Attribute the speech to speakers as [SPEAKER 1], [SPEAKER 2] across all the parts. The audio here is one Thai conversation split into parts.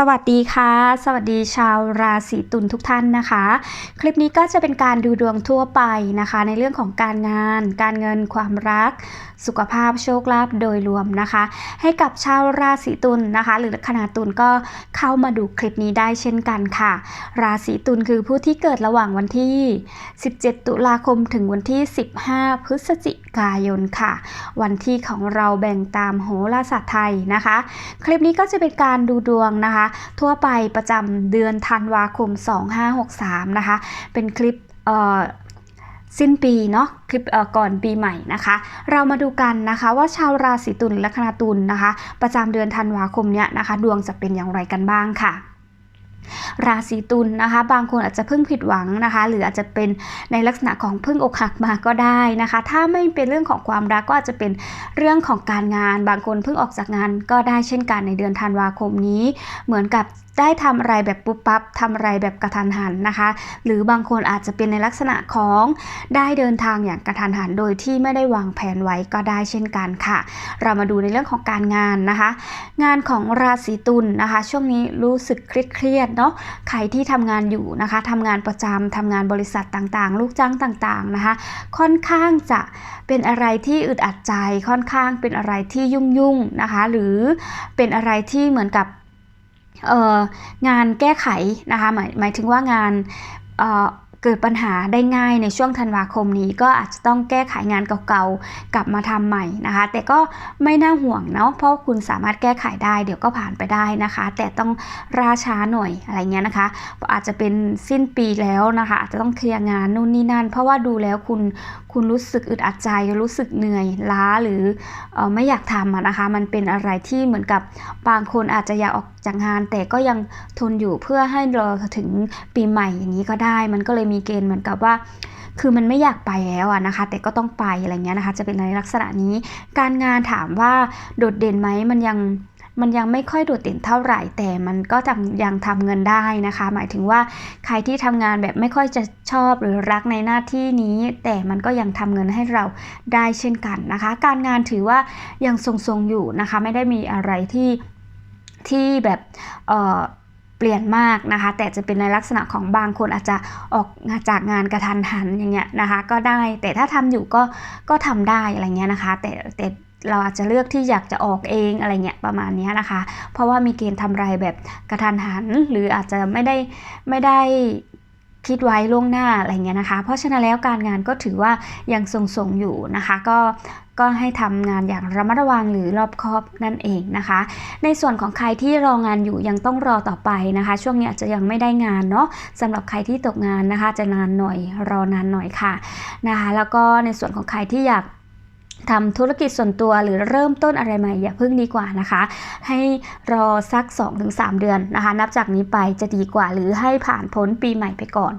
[SPEAKER 1] สวัสดีค่ะ สวัสดีชาวราศีตุลทุกท่านนะคะ คลิปนี้ก็จะเป็นการดูดวงทั่วไปนะคะ ในเรื่องของการงาน การเงินความรัก สุขภาพโชคลาภโดยรวมนะคะ ให้กับชาวราศีตุลนะคะ หรือคนาตุลก็เข้ามาดูคลิปนี้ได้เช่นกันค่ะ ราศีตุลคือผู้ที่เกิดระหว่างวันที่ 17 ตุลาคมถึงวันที่ 15 พฤศจิกายนค่ะ วันที่ของเราแบ่งตามโหราศาสตร์ไทยนะคะ คลิปนี้ก็จะเป็นการดูดวงนะคะทั่วไปประจำเดือนธันวาคม 2563 นะคะ เป็นคลิปเอ่อสิ้นปีเนาะคลิปก่อนปีใหม่นะคะ เรามาดูกันนะคะว่าชาวราศีตุลและคณาตุลนะคะ ประจำเดือนธันวาคมเนี้ยนะคะ ดวงจะเป็นอย่างไรกันบ้างค่ะ ราศีตุลนะคะ บางคนอาจจะเพิ่งผิดหวังนะคะ หรืออาจจะเป็นในลักษณะของเพิ่งอกหักมาก็ได้นะคะ ถ้าไม่เป็นเรื่องของความรักก็อาจจะเป็นเรื่องของการงาน บางคนเพิ่งออกจากงานก็ได้เช่นกันในเดือนธันวาคมนี้ เหมือนกับ ได้ทำอะไรแบบปุ๊บปั๊บทำอะไรแบบกระทันหันนะคะ หรือบางคนอาจจะเป็นในลักษณะของได้เดินทางอย่างกระทันหันโดยที่ไม่ได้วางแผนไว้ก็ได้เช่นกันค่ะ เรามาดูในเรื่องของการงานนะคะ งานของราศีตุลนะคะ ช่วงนี้รู้สึกเครียดเนาะใครที่ทำงานอยู่นะคะทำงานประจำทำงานบริษัทต่างๆ ลูกจ้างต่างๆนะคะ ค่อนข้างจะเป็นอะไรที่อึดอัดใจค่อนข้างเป็นอะไรที่ยุ่งๆนะคะ หรือเป็นอะไรที่เหมือนกับ งานแก้ไขนะคะหมายหมายถึงว่างานเเกิดปัญหาได้ง่ายในช่วงธันวาคมนี้ก็อาจจะต้องแก้ไขงานเก่าๆ กลับมาทำใหม่นะคะ แต่ก็ไม่น่าห่วงเนาะเพราะคุณสามารถแก้ไขได้เดี๋ยวก็ผ่านไปได้นะคะ แต่ต้องราช้าหน่อยอะไรเงี้ยนะคะ อาจจะเป็นสิ้นปีแล้วนะคะ อาจจะต้องเคลียร์งานนู่นนี่นั่น เพราะว่าดูแล้วคุณคุณรู้สึกอึดอัดใจรู้สึกเหนื่อยล้าหรือออไม่อยากทำนะคะ มันเป็นอะไรที่เหมือนกับบางคนอาจจะอยากออก จากงาน แต่ก็ยังทนอยู่เพื่อให้รอถึงปีใหม่อย่างนี้ก็ได้ มันก็เลยมีเกณฑ์เหมือนกับว่า คือมันไม่อยากไปแล้วอะนะคะ แต่ก็ต้องไปอะไรเงี้ยนะคะ จะเป็นในลักษณะนี้ การงานถามว่าโดดเด่นไหมมันยังมันยังไม่ค่อยโดดเด่นเท่าไหร่ แต่มันก็ยังยังทำเงินได้นะคะ หมายถึงว่าใครที่ทำงานแบบไม่ค่อยจะชอบหรือรักในหน้าที่นี้ แต่มันก็ยังทำเงินให้เราได้เช่นกันนะคะ การงานถือว่ายังทรงๆอยู่นะคะ ไม่ได้มีอะไรที่ ที่แบบเปลี่ยนมากนะคะ แต่จะเป็นในลักษณะของบางคนอาจจะออกจากงานกระทันหันอย่างเงี้ยนะคะ ก็ได้แต่ถ้าทำอยู่ก็ก็ทำได้อะไรเงี้ยนะคะ แต่แต่เราอาจจะเลือกที่อยากจะออกเองอะไรเงี้ยประมาณนี้นะคะ เพราะว่ามีเกณฑ์ทำไรแบบกระทันหัน หรืออาจจะไม่ได้ไม่ได้ คิดไว้ล่วงหน้าอะไรเงี้ยนะคะ เพราะฉะนั้นแล้วการงานก็ถือว่ายังทรงๆอยู่นะคะ ก็ก็ให้ทำงานอย่างระมัดระวังหรือรอบคอบนั่นเองนะคะ ในส่วนของใครที่รองานอยู่ยังต้องรอต่อไปนะคะ ช่วงนี้อาจจะยังไม่ได้งานเนาะสำหรับใครที่ตกงานนะคะ จะนานหน่อยรอนานหน่อยค่ะนะคะ แล้วก็ในส่วนของใครที่อยาก ทำธุรกิจส่วนตัวหรือเริ่มต้นอะไรใหม่อย่าเพิ่งดีกว่านะคะ ให้รอสัก 2-3 เดือนนะคะ นับจากนี้ไปจะดีกว่าหรือให้ผ่านพ้นปีใหม่ไปก่อน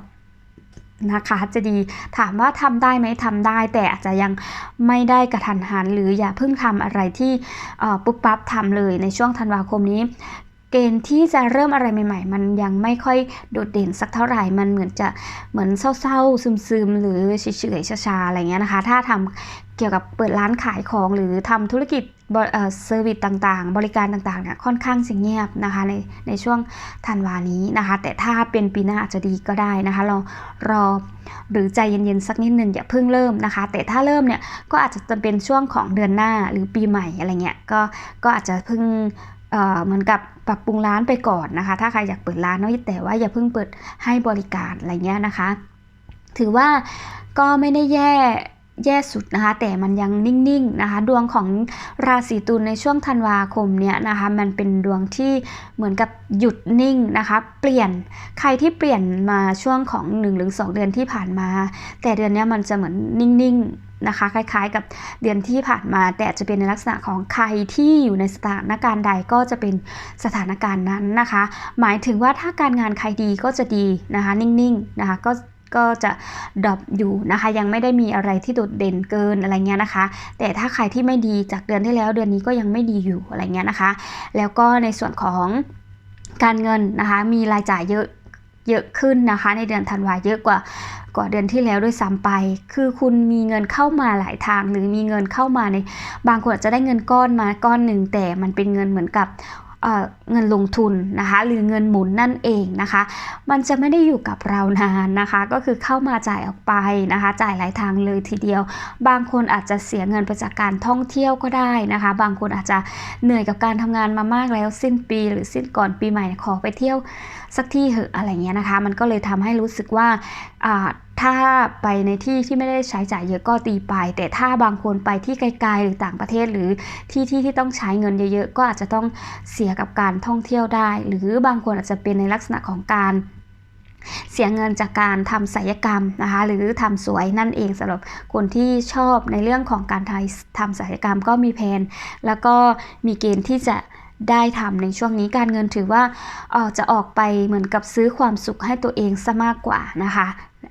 [SPEAKER 1] นะคะจะดีถามว่าทำได้ไหมทำได้ แต่อาจจะยังไม่ได้กระทันหัน หรืออย่าเพิ่งทำอะไรที่ปุ๊บปั๊บทำเลยในช่วงธันวาคมนี้ เกณฑ์ที่จะเริ่มอะไรใหม่ ๆ มันยังไม่ค่อยโดดเด่นสักเท่าไหร่ มันเหมือนจะเหมือนเศร้าๆ ซึมๆ หรือเฉยๆชาๆอะไรเงี้ยนะคะ ถ้าทำเกี่ยวกับเปิดร้านขายของหรือทำธุรกิจเซอร์วิสต่างๆ บริการต่างๆเนี่ยค่อนข้างจะเงียบนะคะในในช่วงธันวานี้นะคะ แต่ถ้าเป็นปีหน้าอาจจะดีก็ได้นะคะรอรอหรือใจเย็นๆสักนิดนึงอย่าเพิ่งเริ่มนะคะ แต่ถ้าเริ่มเนี่ยก็อาจจะเป็นช่วงของเดือนหน้าหรือปีใหม่อะไรเงี้ยก็ก็อาจจะเพิ่งเหมือนกับ ปรับปรุงร้านไปก่อนนะคะ ถ้าใครอยากเปิดร้านเนาะแต่ว่าอย่าเพิ่งเปิดให้บริการอะไรเงี้ยนะคะ ถือว่าก็ไม่ได้แย่ แย่สุดนะคะ แต่มันยังนิ่งๆนะคะ ดวงของราศีตุลในช่วงธันวาคมเนี้ยนะคะ มันเป็นดวงที่เหมือนกับหยุดนิ่งนะคะ เปลี่ยนใครที่เปลี่ยนมาช่วงของ1หรือ2เดือนที่ผ่านมา แต่เดือนนี้มันจะเหมือนนิ่งๆนะคะคล้ายๆกับเดือนที่ผ่านมา แต่จะเป็นในลักษณะของใครที่อยู่ในสถานการณ์ใดก็จะเป็นสถานการณ์นั้นนะคะ หมายถึงว่าถ้าการงานใครดีก็จะดีนะคะ นิ่งๆนะคะก็ ก็จะดรอปอยู่นะคะ ยังไม่ได้มีอะไรที่โดดเด่นเกินอะไรเงี้ยนะคะ แต่ถ้าใครที่ไม่ดีจากเดือนที่แล้วเดือนนี้ก็ยังไม่ดีอยู่อะไรเงี้ยนะคะ แล้วก็ในส่วนของการเงินนะคะ มีรายจ่ายเยอะเยอะขึ้นนะคะ ในเดือนธันวาเยอะกว่ากว่าเดือนที่แล้วด้วยซ้ำไป คือคุณมีเงินเข้ามาหลายทาง หรือมีเงินเข้ามาในบางคนอาจจะได้เงินก้อนมาก้อนหนึ่งแต่มันเป็นเงินเหมือนกับ เเงินลงทุนนะคะหรือเงินหมุนนั่นเองนะคะ มันจะไม่ได้อยู่กับเรานานนะคะ ก็คือเข้ามาจ่ายออกไปนะคะ จ่ายหลายทางเลยทีเดียว บางคนอาจจะเสียเงินไปจากการท่องเที่ยวก็ได้นะคะ บางคนอาจจะเหนื่อยกับการทำงานมามากแล้วสิ้นปีหรือสิ้นก่อนปีใหม่ขอไปเที่ยวสักที่เหอะอะไรเงี้ยนะคะ มันก็เลยทำให้รู้สึกว่าอ่า ถ้าไปในที่ที่ไม่ได้ใช้จ่ายเยอะก็ตีไป แต่ถ้าบางคนไปที่ไกลๆหรือต่างประเทศหรือที่ที่ที่ต้องใช้เงินเยอะๆ ก็อาจจะต้องเสียกับการท่องเที่ยวได้ หรือบางคนอาจจะเป็นในลักษณะของการเสียเงินจากการทำศัลยกรรมนะคะหรือทำสวยนั่นเองสำหรับคนที่ชอบในเรื่องของการทำศัลยกรรมก็มีแผนแล้วก็มีเกณฑ์ที่จะได้ทำในช่วงนี้การเงินถือว่าออกจะออกไปเหมือนกับซื้อความสุขให้ตัวเองซะมากกว่านะคะ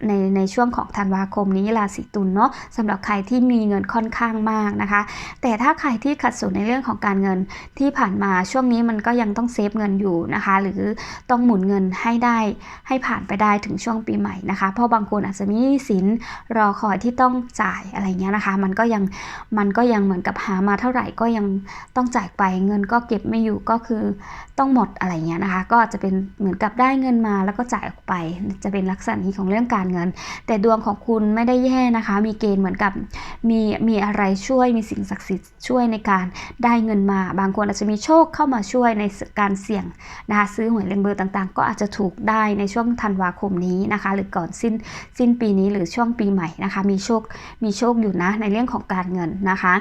[SPEAKER 1] ในในช่วงของธันวาคมนี้ราศีตุลเนาะสำหรับใครที่มีเงินค่อนข้างมากนะคะ แต่ถ้าใครที่ขัดสนในเรื่องของการเงินที่ผ่านมาช่วงนี้มันก็ยังต้องเซฟเงินอยู่นะคะ หรือต้องหมุนเงินให้ได้ให้ผ่านไปได้ถึงช่วงปีใหม่นะคะ เพราะบางคนอาจจะมีสินรอคอยที่ต้องจ่ายอะไรเงี้ยนะคะ มันก็ยังมันก็ยังเหมือนกับหามาเท่าไหร่ก็ยังต้องจ่ายไปเงินก็เก็บไม่อยู่ก็คือต้องหมดอะไรเงี้ยนะคะ ก็จะเป็นเหมือนกับได้เงินมาแล้วก็จ่ายออกไป จะเป็นลักษณะนี้ของเรื่องการเงิน แต่ดวงของคุณไม่ได้แย่นะคะ มีเกณฑ์เหมือนกับมีมีอะไรช่วยมีสิ่งศักดิ์สิทธิ์ช่วยในการได้เงินมา บางคนอาจจะมีโชคเข้ามาช่วยในการเสี่ยงนะคะซื้อหวยเลนเบอร์ต่างๆ ก็อาจจะถูกได้ในช่วงธันวาคมนี้นะคะ หรือก่อนสิ้นสิ้นปีนี้หรือช่วงปีใหม่นะคะ มีโชคมีโชคอยู่นะในเรื่องของการเงินนะคะ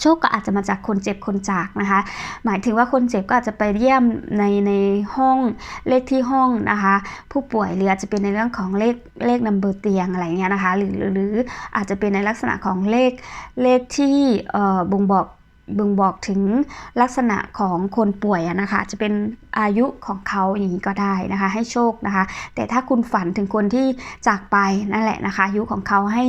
[SPEAKER 1] โชคก็อาจจะมาจากคนเจ็บคนจากนะคะ หมายถึงว่าคนเจ็บก็อาจจะไปเยี่ยมในในห้องเลขที่ห้องนะคะ ผู้ป่วยหรืออาจจะเป็นในเรื่องของเลขเลขนัมเบอร์เตียงอะไรเงี้ยนะคะ หรือหรืออาจจะเป็นในลักษณะของเลขเลขที่บ่งบอก บ่งบอกถึงลักษณะของคนป่วยนะคะจะเป็นอายุของเขาอย่างนี้ก็ได้นะคะ ให้โชคนะคะ แต่ถ้าคุณฝันถึงคนที่จากไปนั่นแหละนะคะ อายุของเขาให้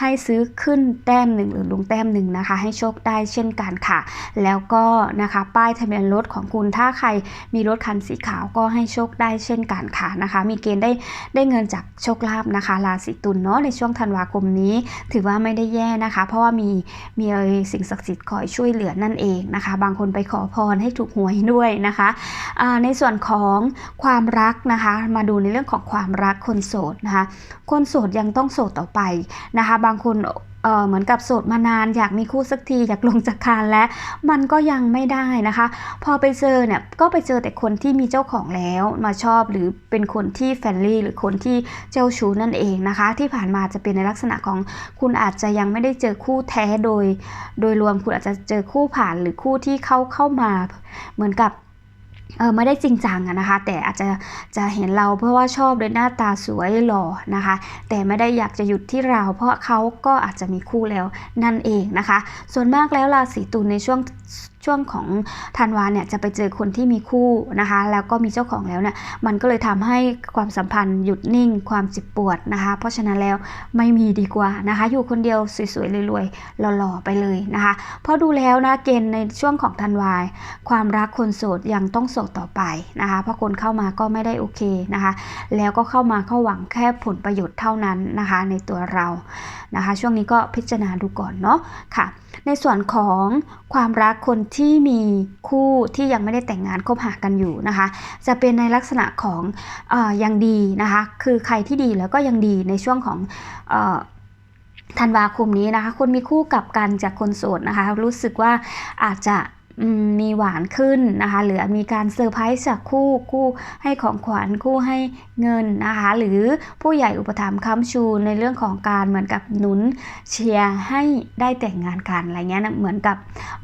[SPEAKER 1] ให้ซื้อขึ้นแต้มหนึ่งหรือลงแต้มหนึ่งนะคะ ให้โชคได้เช่นกันค่ะ แล้วก็นะคะป้ายทะเบียนรถของคุณถ้าใครมีรถคันสีขาวก็ให้โชคได้เช่นกันค่ะนะคะ มีเกณฑ์ได้ได้เงินจากโชคลาภนะคะ ราศีตุลเนาะในช่วงธันวาคมนี้ ถือว่าไม่ได้แย่นะคะ เพราะว่ามีมีสิ่งศักดิ์สิทธิ์คอยช่วยเหลือนั่นเองนะคะ บางคนไปขอพรให้ถูกหวยด้วยนะคะในส่วนของความรักนะคะ มาดูในเรื่องของความรักคนโสดนะคะ คนโสดยังต้องโสดต่อไปนะคะ บางคน เหมือนกับโสดมานานอยากมีคู่สักทีอยากลงจากคานและมันก็ยังไม่ได้นะคะ พอไปเจอเนี่ยก็ไปเจอแต่คนที่มีเจ้าของแล้วมาชอบหรือเป็นคนที่แฟนลี่หรือคนที่เจ้าชู้นั่นเองนะคะ ที่ผ่านมาจะเป็นในลักษณะของคุณอาจจะยังไม่ได้เจอคู่แท้โดย โดยรวมคุณอาจจะเจอคู่ผ่านหรือคู่ที่เข้าเข้ามา เหมือนกับ เออไม่ได้จริงจังอะนะคะ แต่อาจจะจะเห็นเราเพราะว่าชอบด้วยหน้าตาสวยหล่อนะคะ แต่ไม่ได้อยากจะหยุดที่เรา เพราะเขาก็อาจจะมีคู่แล้วนั่นเองนะคะ ส่วนมากแล้วราศีตุลในช่วง ช่วงของธันวาเนี่ยจะไปเจอคนที่มีคู่นะคะ แล้วก็มีเจ้าของแล้วเนี่ยมันก็เลยทำให้ความสัมพันธ์หยุดนิ่งความเจ็บปวดนะคะ เพราะฉะนั้นแล้วไม่มีดีกว่านะคะ อยู่คนเดียวสวยๆรวยๆหล่อๆไปเลยนะคะ เพราะดูแล้วนะเกณฑ์ในช่วงของธันวาความรักคนโสดยังต้องโสดต่อไปนะคะ เพราะคนเข้ามาก็ไม่ได้โอเคนะคะ แล้วก็เข้ามาเข้าหวังแค่ผลประโยชน์เท่านั้นนะคะ ในตัวเรานะคะ ช่วงนี้ก็พิจารณาดูก่อนเนาะค่ะ ในส่วนของความรักคนที่มีคู่ที่ยังไม่ได้แต่งงานคบหากันอยู่นะคะ จะเป็นในลักษณะของอยังดีนะคะ คือใครที่ดีแล้วก็ยังดีในช่วงของธันวาคมนี้นะคะ คนมีคู่กับกันจากคนโสดนะคะ รู้สึกว่าอาจจะ มีหวานขึ้นนะคะหรือมีการเซอร์ไพรส์จากคู่คู่ให้ของขวัญคู่ให้เงินนะคะหรือผู้ใหญ่อุปถัมภ์ค้ำชูในเรื่องของการเหมือนกับหนุนเชียร์ให้ได้แต่งงานกันอะไรเงี้ยนะเหมือนกับ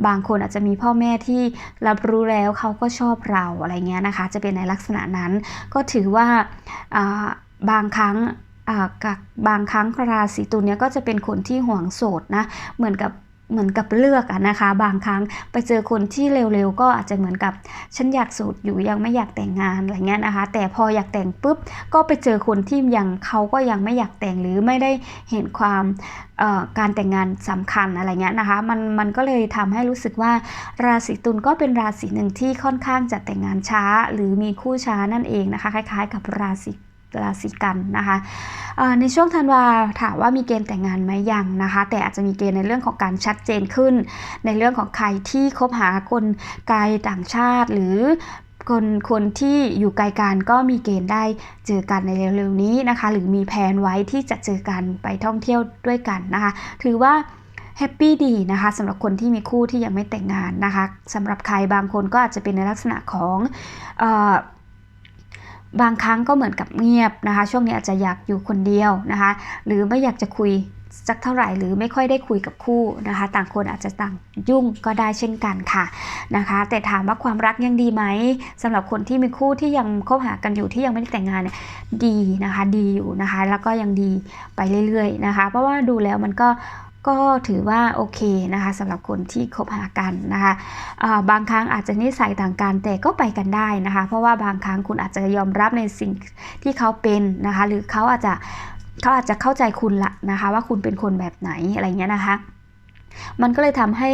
[SPEAKER 1] บางคนอาจจะมีพ่อแม่ที่รับรู้แล้วเขาก็ชอบเราอะไรเงี้ยนะคะ จะเป็นในลักษณะนั้นก็ถือว่าบางครั้งกับบางครั้งราศีตุลเนี้ยก็จะเป็นคนที่ห่วงโสดนะ เหมือนกับ เหมือนกับเลือกอะนะคะ บางครั้งไปเจอคนที่เร็วๆก็อาจจะเหมือนกับฉันอยากสูตรอยู่ยังไม่อยากแต่งงานอะไรเงี้ยนะคะ แต่พออยากแต่งปุ๊บก็ไปเจอคนที่ยังเขาก็ยังไม่อยากแต่งหรือไม่ได้เห็นความการแต่งงานสำคัญอะไรเงี้ยนะคะมันมันก็เลยทำให้รู้สึกว่าราศีตุลก็เป็นราศีหนึ่งที่ค่อนข้างจะแต่งงานช้า หรือมีคู่ช้านั่นเองนะคะ คล้าย ๆ กับราศี ราศีกันนะคะในช่วงธันวาถามว่ามีเกณฑ์แต่งงานไหมยังนะคะ แต่อาจจะมีเกณฑ์ในเรื่องของการชัดเจนขึ้น ในเรื่องของใครที่คบหาคนไกลต่างชาติ หรือคนคนที่อยู่ไกลกันก็มีเกณฑ์ได้เจอกันในเร็วๆนี้นะคะ หรือมีแผนไว้ที่จะเจอกันไปท่องเที่ยวด้วยกันนะคะ ถือว่าแฮปปี้ดีนะคะสำหรับคนที่มีคู่ที่ยังไม่แต่งงานนะคะสำหรับใครบางคนก็อาจจะเป็นในลักษณะของเออ บางครั้งก็เหมือนกับเงียบนะคะ ช่วงนี้อาจจะอยากอยู่คนเดียวนะคะ หรือไม่อยากจะคุยสักเท่าไหร่หรือไม่ค่อยได้คุยกับคู่นะคะ ต่างคนอาจจะต่างยุ่งก็ได้เช่นกันค่ะนะคะ แต่ถามว่าความรักยังดีไหมสำหรับคนที่มีคู่ที่ยังคบหากันอยู่ที่ยังไม่ได้แต่งงานเนี่ยดีนะคะ ดีอยู่นะคะ แล้วก็ยังดีไปเรื่อยๆนะคะ เพราะว่าดูแล้วมันก็ ก็ถือว่าโอเคนะคะสำหรับคนที่คบหากันนะคะบางครั้งอาจจะนิสัยต่างกันแต่ก็ไปกันได้นะคะ เพราะว่าบางครั้งคุณอาจจะยอมรับในสิ่งที่เขาเป็นนะคะ หรือเขาอาจจะเขาอาจจะเข้าใจคุณละนะคะ ว่าคุณเป็นคนแบบไหนอะไรเงี้ยนะคะ มันก็เลยทำให้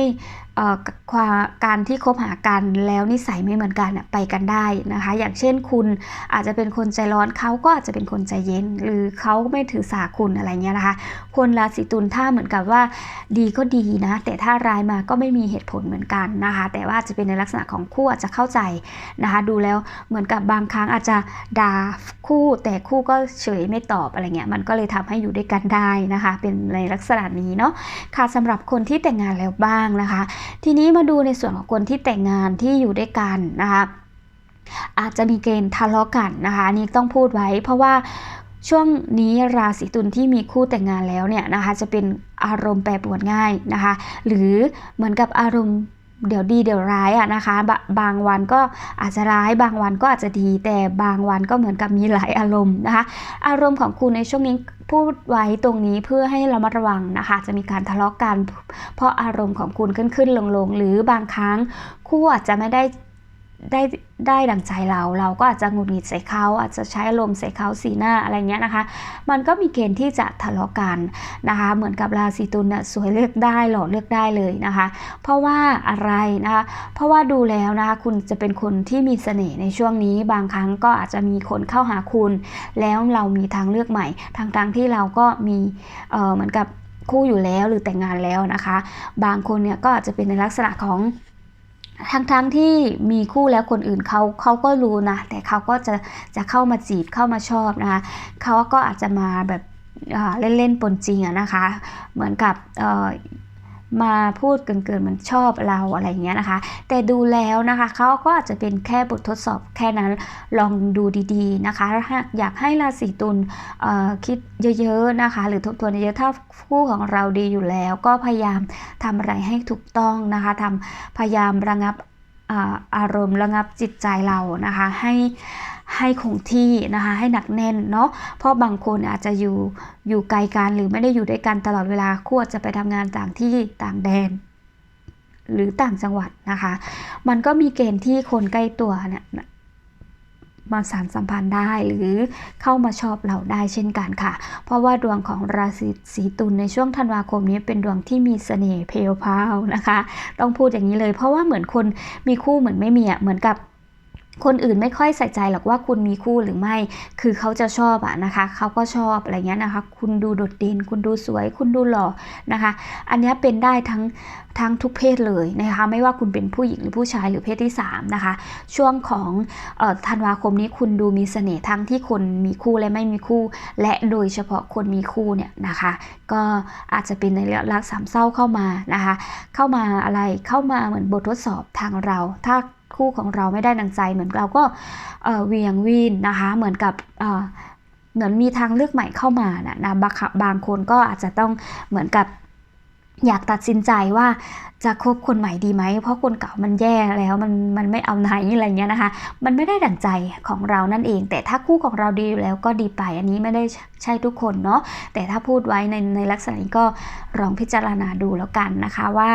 [SPEAKER 1] การที่คบหากันแล้วนิสัยไม่เหมือนกันไปกันได้นะคะ อย่างเช่นคุณอาจจะเป็นคนใจร้อนเขาก็อาจจะเป็นคนใจเย็น หรือเขาไม่ถือสาคุณอะไรเงี้ยนะคะ คนราศีตุลถ้าเหมือนกับว่าดีก็ดีนะ แต่ถ้าร้ายมาก็ไม่มีเหตุผลเหมือนกันนะคะ แต่ว่าจะเป็นในลักษณะของคู่อาจจะเข้าใจนะคะ ดูแล้วเหมือนกับบางครั้งอาจจะด่าคู่ แต่คู่ก็เฉยไม่ตอบอะไรเงี้ยมันก็เลยทำให้อยู่ด้วยกันได้นะคะ เป็นในลักษณะนี้เนาะค่ะสำหรับคนที่แต่งงานแล้วบ้างนะคะทีนี้มาดูในส่วนของคนที่แต่งงานที่อยู่ด้วยกันนะคะอาจจะมีเกณฑ์ทะเลาะกันนะคะนี่ต้องพูดไว้เพราะว่าช่วงนี้ราศีตุลที่มีคู่แต่งงานแล้วเนี่ยนะคะจะเป็นอารมณ์แปรปรวนง่ายนะคะ หรือเหมือนกับอารมณ์ เดี๋ยวดีเดี๋ยวร้ายอะนะคะบบางวันก็อาจจะร้าย บางวันก็อาจจะดี แต่บางวันก็เหมือนกับมีหลายอารมณ์นะคะ อารมณ์ของคุณในช่วงนี้พูดไว้ตรงนี้เพื่อให้เรามาระวังนะคะ จะมีการทะเลาะกัน เพราะอารมณ์ของคุณขึ้นขึ้นลงลงหรือบางครั้งคู่อาจจะไม่ได้ ได้ได้ดังใจเรา เราก็อาจจะหงุดหงิดใส่เขาอาจจะใช้อารมณ์ใส่เขาสีหน้าอะไรเงี้ยนะคะ มันก็มีเกณฑ์ที่จะทะเลาะกันนะคะ เหมือนกับราศีตุลเนี่ยสวยเลือกได้หล่อเลือกได้เลยนะคะ เพราะว่าอะไรนะคะ เพราะว่าดูแล้วนะคะคุณจะเป็นคนที่มีเสน่ห์ในช่วงนี้ บางครั้งก็อาจจะมีคนเข้าหาคุณ แล้วเรามีทางเลือกใหม่ทางทางที่เราก็มีเเหมือนกับคู่อยู่แล้วหรือแต่งงานแล้วนะคะ บางคนเนี่ยก็อาจจะเป็นในลักษณะของ ทั้งๆทที่มีคู่แล้วคนอื่นเขาเขาก็รู้นะ แต่เขาก็จะจะเข้ามาจีบเข้ามาชอบนะคะเขาก็อาจจะมาแบบเล่นๆปนจริงอะนะคะ เหมือนกับ มาพูดเกินๆมันชอบเราอะไรเงี้ยนะคะ แต่ดูแล้วนะคะเขาก็อาจจะเป็นแค่บททดสอบแค่นั้นลองดูดีๆนะคะอยากให้ราศีตุลคิดเยอะๆนะคะ หรือทบทวนเยอะถ้าคู่ของเราดีอยู่แล้ว ก็พยายามทำอะไรให้ถูกต้องนะคะทำพยายามระงับอารมณ์ระงับจิตใจเรานะคะให้ ให้คงที่นะคะให้หนักแน่นเนาะเพราะบางคนอาจจะอยู่อยู่ไกลกันหรือไม่ได้อยู่ด้วยกันตลอดเวลาคู่จะไปทำงานต่างที่ต่างแดน หรือต่างจังหวัดนะคะ มันก็มีเกณฑ์ที่คนใกล้ตัวเนี่ยมาสารสัมพันธ์ได้หรือเข้ามาชอบเราได้เช่นกันค่ะ เพราะว่าดวงของราศีสีตุลในช่วงธันวาคมนี้เป็นดวงที่มีเสน่ห์เพลวพาวนะคะ ต้องพูดอย่างนี้เลย เพราะว่าเหมือนคนมีคู่เหมือนไม่มีอะเหมือนกับ คนอื่นไม่ค่อยใส่ใจหรอกว่าคุณมีคู่หรือไม่ คือเขาจะชอบอะนะคะ เขาก็ชอบอะไรเงี้ยนะคะ คุณดูโดดเด่น คุณดูสวย คุณดูหล่อนะคะ อันนี้เป็นได้ทั้งทั้งทุกเพศเลยนะคะ ไม่ว่าคุณเป็นผู้หญิงหรือผู้ชายหรือเพศที่3นะคะ ช่วงของธันวาคมนี้คุณดูมีเสน่ห์ทั้งที่คนมีคู่และไม่มีคู่ และโดยเฉพาะคนมีคู่เนี่ยนะคะ ก็อาจจะเป็นในรักสามเศร้าเข้ามานะคะ เข้ามาอะไร เข้ามาเหมือนบททดสอบทางเรา ถ้า คู่ของเราไม่ได้ดังใจ เหมือนเราก็เวียงวีนนะคะ เหมือนกับเหมือนมีทางเลือกใหม่เข้ามานะนะบางคนก็อาจจะต้องเหมือนกับ อยากตัดสินใจว่าจะคบคนใหม่ดีไหม เพราะคนเก่ามันแย่แล้วมันมันไม่เอาไหนอะไรเงี้ยนะคะ มันไม่ได้ดั่งใจของเรานั่นเอง แต่ถ้าคู่ของเราดีอยู่แล้วก็ดีไป อันนี้ไม่ได้ใช่ทุกคนเนาะ แต่ถ้าพูดไว้ในในลักษณะนี้ก็ลองพิจารณาดูแล้วกันนะคะว่า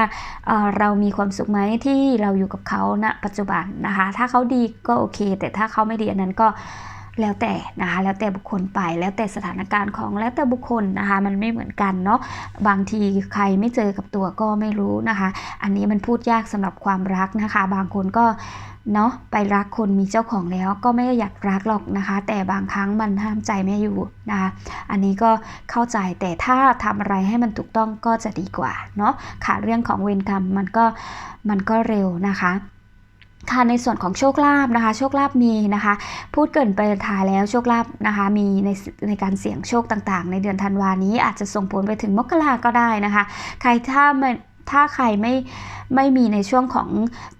[SPEAKER 1] เเรามีความสุขไหมที่เราอยู่กับเขาณปัจจุบันนะคะ ถ้าเขาดีก็โอเค แต่ถ้าเขาไม่ดีอันนั้นก็ แล้วแต่นะคะแล้วแต่บุคคลไปแล้วแต่สถานการณ์ของแล้วแต่บุคคลนะคะมันไม่เหมือนกันเนาะบางทีใครไม่เจอกับตัวก็ไม่รู้นะคะ อันนี้มันพูดยากสำหรับความรักนะคะ บางคนก็เนาะไปรักคนมีเจ้าของแล้วก็ไม่ได้อยากรักหรอกนะคะ แต่บางครั้งมันห้ามใจไม่อยู่นะคะอันนี้ก็เข้าใจแต่ถ้าทำอะไรให้มันถูกต้องก็จะดีกว่าเนาะค่ะเรื่องของเวรกรรมมันก็มันก็เร็วนะคะ ค่ะในส่วนของโชคลาภนะคะ โชคลาภมีนะคะ พูดเกินไปท้ายแล้วโชคลาภนะคะ มีในในการเสี่ยงโชคต่างๆ ในเดือนธันวานี้อาจจะส่งผลไปถึงมกราก็ได้นะคะ ใครถ้าถ้าใครไม่ ไม่มีในช่วงของ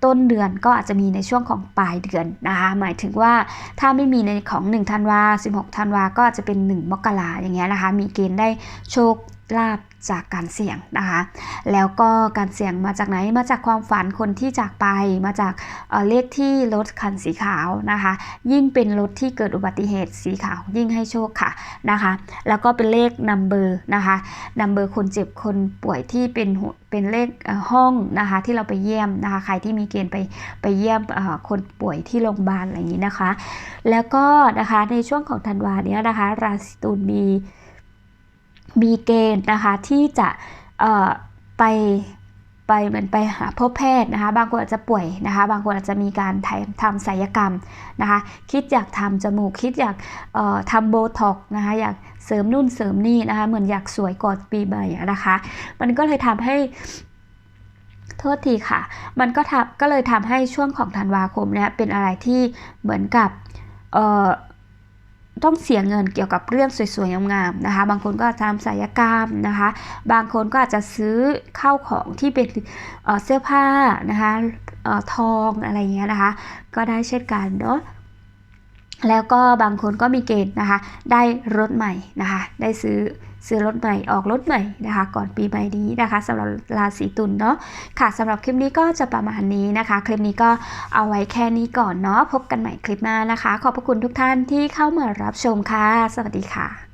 [SPEAKER 1] ต้นเดือนก็อาจจะมีในช่วงของปลายเดือนนะคะหมายถึงว่าถ้าไม่มีในของ1ธันวา16ธันวาก็อาจจะเป็น 1 มกราอย่างเงี้ยนะคะ มีเกณฑ์ได้โชคลาภจากการเสี่ยงนะคะ แล้วก็การเสี่ยงมาจากไหน มาจากความฝันคนที่จากไป มาจากเเลขที่รถคันสีขาวนะคะ ยิ่งเป็นรถที่เกิดอุบัติเหตุสีขาวยิ่งให้โชคค่ะนะคะ แล้วก็เป็นเลขนัมเบอร์นะคะนัมเบอร์คนเจ็บคนป่วยที่เป็นเป็นเลขห้องนะคะที่เราไปเยี่ยมนะคะ ใครที่มีเกณฑ์ไปไปเยี่ยมคนป่วยที่โรงพยาบาลอะไรอย่างนี้นะคะ แล้วก็นะคะในช่วงของธันวาเนี้ยนะคะ ราศีตุลมีมีเกณฑ์นะคะที่จะไปไปเหมือนไปหาพบแพทย์นะคะ บางคนอาจจะป่วยนะคะ บางคนอาจจะมีการทำศัลยกรรมนะคะ คิดอยากทำจมูก คิดอยากทำโบท็อกนะคะ อยากเสริมนู่นเสริมนี่นะคะ เหมือนอยากสวยก่อนปีใหม่นะคะ มันก็เลยทำให้ โทษทีค่ะ มันก็ทำก็เลยทำให้ช่วงของธันวาคมเนี่ยเป็นอะไรที่เหมือนกับเอ่อต้องเสียเงินเกี่ยวกับเรื่องสวยๆงามๆนะคะ บางคนก็ทำศัลยกรรมนะคะ บางคนก็อาจจะซื้อเข้าของที่เป็นเอ่อเสื้อผ้านะคะเอ่อทองอะไรอย่างเงี้ยนะคะ ก็ได้เช่นกันเนาะแล้วก็บางคนก็มีเกณฑ์นะคะ ได้รถใหม่นะคะ ได้ซื้อ ซื้อรถใหม่ออกรถใหม่นะคะ ก่อนปีใหม่นี้นะคะสำหรับราศีตุลเนาะค่ะสำหรับคลิปนี้ก็จะประมาณนี้นะคะ คลิปนี้ก็เอาไว้แค่นี้ก่อนเนาะพบกันใหม่คลิปหน้านะคะ ขอบพระคุณทุกท่านที่เข้ามารับชมค่ะ สวัสดีค่ะ